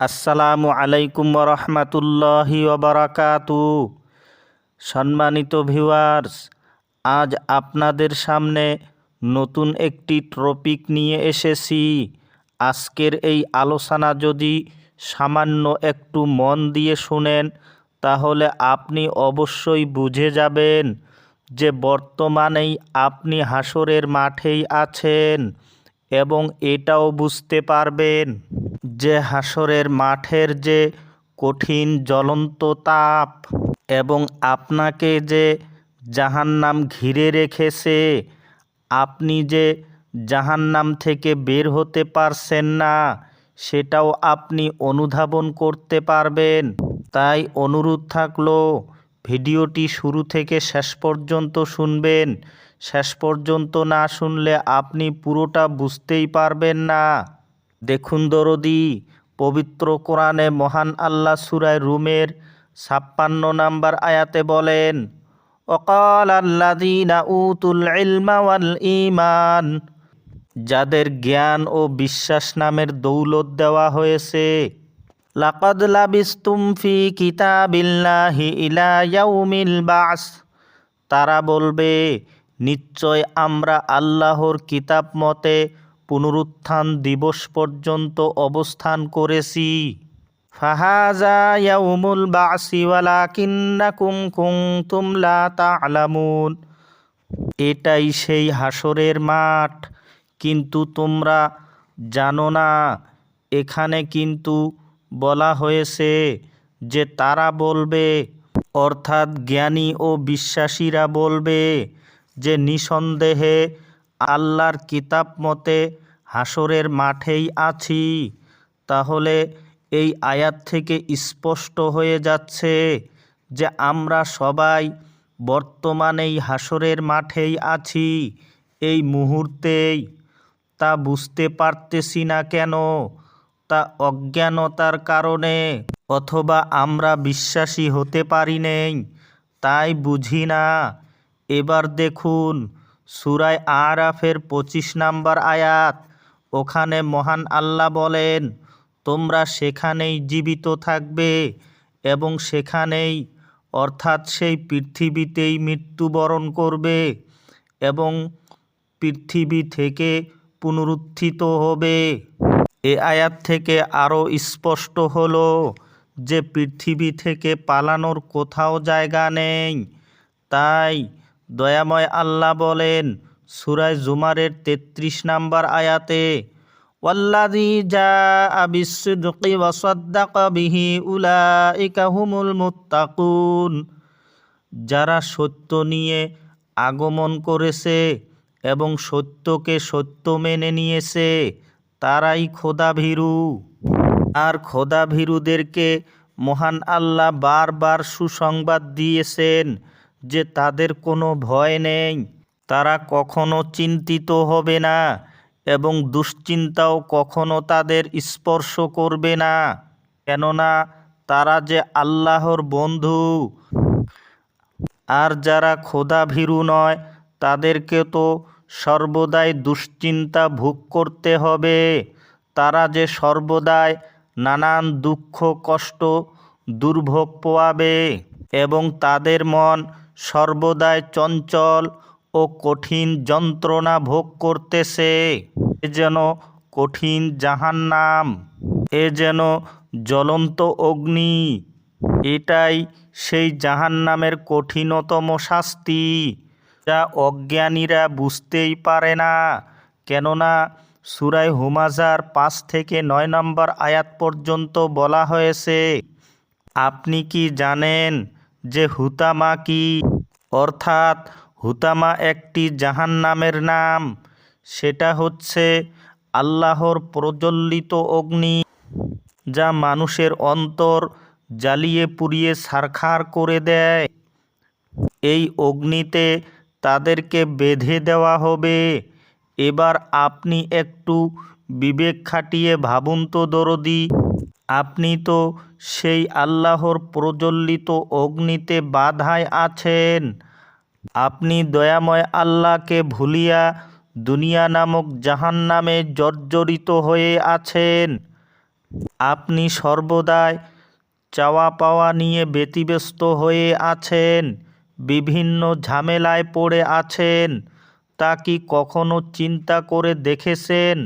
আসসালামু আলাইকুম রহমতুল্লাহি ওবরাকাতু। সম্মানিত ভিউয়ার্স, আজ আপনাদের সামনে নতুন একটি টপিক নিয়ে এসেছি। আজকের এই আলোচনা যদি সামান্য একটু মন দিয়ে শুনেন, তাহলে আপনি অবশ্যই বুঝে যাবেন যে বর্তমানেই আপনি হাসরের মাঠেই আছেন। এবং এটাও বুঝতে পারবেন যে হাসরের মাঠের যে কঠিন জ্বলন্ত তাপ এবং আপনাকে যে জাহান্নাম ঘিরে রেখেছে, আপনি যে জাহান্নাম থেকে বের হতে পারছেন না, সেটাও আপনি অনুধাবন করতে পারবেন। তাই অনুরোধ থাকল, ভিডিওটি শুরু থেকে শেষ পর্যন্ত শুনবেন। শেষ পর্যন্ত না শুনলে আপনি পুরোটা বুঝতেই পারবেন না। দেখুন দরদি, পবিত্র কোরআনে মহান আল্লাহ সুরায় রুমের ছাপ্পান্ন নাম্বার আয়াতে বলেন অকাল আল্লাদিনা উতুল ইলমাওয়াল ইমান যাদের জ্ঞান ও বিশ্বাস নামের দৌলত দেওয়া হয়েছে। লাকাদ লাবিস্তুম ফি কিতাবিল্লাহি ইলা ইয়াউমিল বাস তারা বলবে নিশ্চয় আমরা আল্লাহর কিতাব মতে পুনরুত্থান দিবস পর্যন্ত অবস্থান করেছি। ফাহাজা ইয়াউমুল বাসি ওয়ালাকিন্নাকুম কুনতুম লা তা'লামুন। এটাই সেই হাসরের মাঠ। কিন্তু তোমরা জানো না, এখানে কিন্তু বলা হয়েছে যে তারা বলবে, অর্থাৎ জ্ঞানী ও বিশ্বাসীরা বলবে যে নিঃসন্দেহে আল্লাহর কিতাব মতে হাসরের মাঠেই আছি, তাহলে এই আয়াত থেকে স্পষ্ট হয়ে যাচ্ছে যে আমরা সবাই বর্তমানেই হাসরের মাঠেই আছি এই মুহূর্তেই। তা বুঝতে পারতেছি না কেন? তা অজ্ঞানতার কারণে অথবা আমরা বিশ্বাসী হতে পারি নেই, তাই বুঝি না এবার দেখুন, সুরায় আরাফের পঁচিশ নাম্বার আয়াত। ওখানে মহান আল্লাহ বলেন, তোমরা সেখানেই জীবিত থাকবে এবং সেখানেই, অর্থাৎ সেই পৃথিবীতেই মৃত্যুবরণ করবে এবং পৃথিবী থেকে পুনরুত্থিত হবে। এ আয়াত থেকে আরও স্পষ্ট হলো যে পৃথিবী থেকে পালানোর কোথাও জায়গা নেই। তাই দয়াময় আল্লাহ বলেন, সুরায় জুমারের তেত্রিশ নাম্বার আয়াতে যা মুত্তাকুন। যারা সত্য নিয়ে আগমন করেছে এবং সত্যকে সত্য মেনে নিয়েছে, তারাই খোদাভীরু। আর খোদাভীরুদেরকে মহান আল্লাহ বারবার সুসংবাদ দিয়েছেন যে তাদের কোনো ভয় নেই। তারা কখনো চিন্তিত হবে না এবং দুশ্চিন্তাও কখনো তাদের স্পর্শ করবে না। কেননা তারা যে আল্লাহর বন্ধু। আর যারা খোদাভীরু নয়, তাদেরকে তো সর্বদাই দুশ্চিন্তা ভোগ করতে হবে। তারা যে সর্বদাই নানান দুঃখ, কষ্ট, দুর্ভোগ পোয়াবে এবং তাদের মন সর্বদাই চঞ্চল ও কঠিন যন্ত্রণা ভোগ করতেছে। এ যেন কঠিন জাহান্নাম, এ যেন জ্বলন্ত অগ্নি, এটাই সেই জাহান্নামের কঠিনতম শাস্তি, যা অজ্ঞানীরা বুঝতেই পারে না। কেননা সুরাই হুমাজার পাঁচ থেকে নয় নম্বর আয়াত পর্যন্ত বলা হয়েছে, আপনি কি জানেন যে হুতামা কি? অর্থাৎ হুতামা একটি জাহান্নামের নাম। সেটা হচ্ছে আল্লাহর প্রজ্বলিত অগ্নি, যা মানুষের অন্তর জ্বালিয়ে পুড়িয়ে সারখার করে দেয়। এই অগ্নিতে তাদেরকে বেঁধে দেওয়া হবে। এবার আপনি একটু বিবেক খাটিয়ে ভাবুন তো দরদি। আপনি তো সেই আল্লাহর প্রজ্বলিত অগ্নিতে বাধায় আছেন। আপনি দয়াময় আল্লাহকে ভুলিয়া দুনিয়া নামক জাহান্নামে জর্জরিত হয়ে আছেন। আপনি সর্বদাই চাওয়া পাওয়া নিয়ে ব্যতিব্যস্ত হয়ে আছেন, বিভিন্ন ঝামেলায় পড়ে আছেন, তা কি কখনো চিন্তা করে দেখেছেন?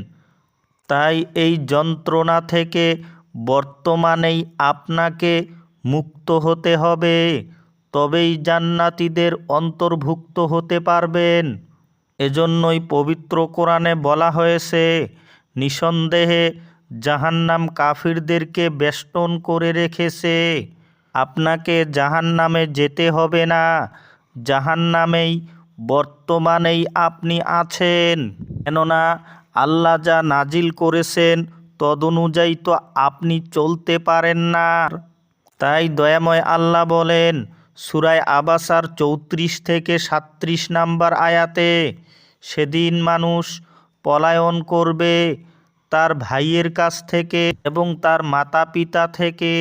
তাই এই যন্ত্রণা থেকে বর্তমানেই আপনাকে মুক্ত হতে হবে, তবেই জান্নাতীদের অন্তর্ভুক্ত হতে পারবেন। এজন্যই পবিত্র কোরআনে বলা হয়েছে, নিঃসন্দেহে জাহান্নাম কাফিরদেরকে বেষ্টন করে রেখেছে। আপনাকে জাহান্নামে যেতে হবে না, জাহান্নামেই বর্তমানেই আপনি আছেন। কেননা আল্লাহ যা নাজিল করেছেন তদনুযায়ী তো আপনি চলতে পারেন না। তাই দয়াময় আল্লাহ বলেন, সুরায় আবাসার চৌত্রিশ থেকে সাত্রিশ নাম্বার আয়াতে, সেদিন মানুষ পলায়ন করবে তার ভাইয়ের কাছ থেকে এবং তার মাতা পিতা থেকে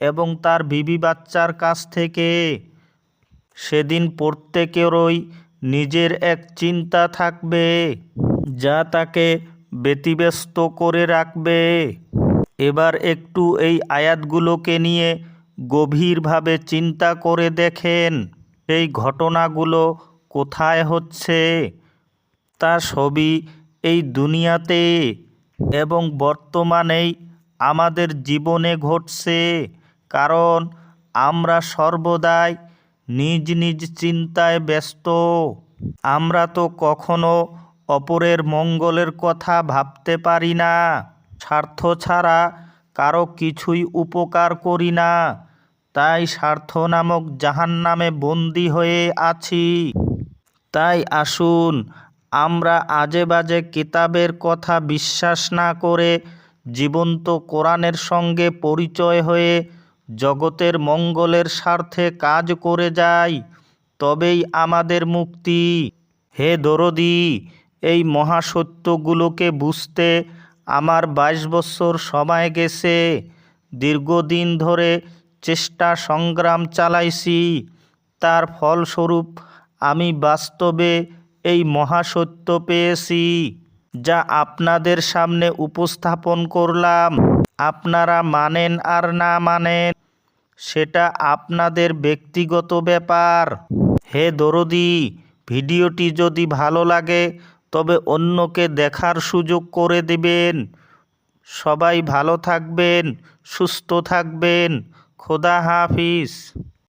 এবং তার বিবি বাচ্চার কাছ থেকে। সেদিন প্রত্যেকেরই নিজের এক চিন্তা থাকবে, যা তাকে ব্যতিব্যস্ত করে রাখবে। এবার একটু এই আয়াতগুলোকে নিয়ে গভীরভাবে চিন্তা করে দেখেন, এই ঘটনাগুলো কোথায় হচ্ছে? তা সবই এই দুনিয়াতে এবং বর্তমানেই আমাদের জীবনে ঘটছে, কারণ আমরা সর্বদাই নিজ নিজ চিন্তায় ব্যস্ত। আমরা তো কখনো অপরের মঙ্গলের কথা ভাবতে পারি না। স্বার্থ ছাড়া কারও কিছুই উপকার করি না। তাই স্বার্থ নামক জাহান্নামে বন্দি হয়ে আছি। তাই আসুন, আমরা আজে বাজে কিতাবের কথা বিশ্বাস না করে জীবন্ত কোরআনের সঙ্গে পরিচয় হয়ে জগতের মঙ্গলের স্বার্থে কাজ করে যাই, তবেই আমাদের মুক্তি। হে দরদি এই মহাসত্যগুলোকে বুঝতে আমার বাইশ বছর সময় গেছে। দীর্ঘদিন ধরে চেষ্টা সংগ্রাম চালাইছি। তার ফলস্বরূপ আমি বাস্তবে এই মহাসত্য পেয়েছি, যা আপনাদের সামনে উপস্থাপন করলাম। আপনারা মানেন আর না মানেন, সেটা আপনাদের ব্যক্তিগত ব্যাপার। হে দরদি, ভিডিওটি যদি ভালো লাগে তবে অন্যকে দেখার সুযোগ করে দেবেন। সবাই ভালো থাকবেন সুস্থ থাকবেন। খোদা হাফিজ।